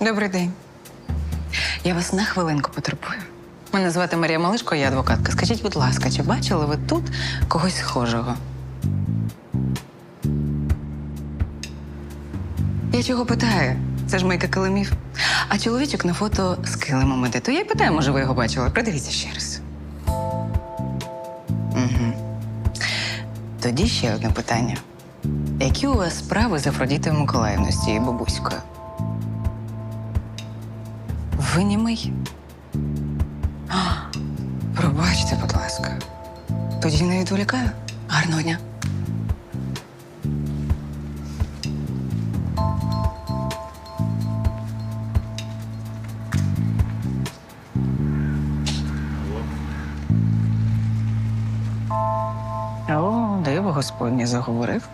Добрий день. Я вас на хвилинку потребую. Мене звати Марія Малишко, я адвокатка. Скажіть, будь ласка, чи бачили ви тут когось схожого? Я чого питаю? Це ж Майка Килимів. А чоловічок на фото з килимом іде. То я й питаю, може, ви його бачили. Придивіться ще раз. Угу. Тоді ще одне питання. Які у вас справи з Афродітою Миколаївною, з цією бабуською? Ви німий? А, Пробачте, будь ласка. Тоді не відволікаю. Гарного дня. О, диво Господнє заговорив.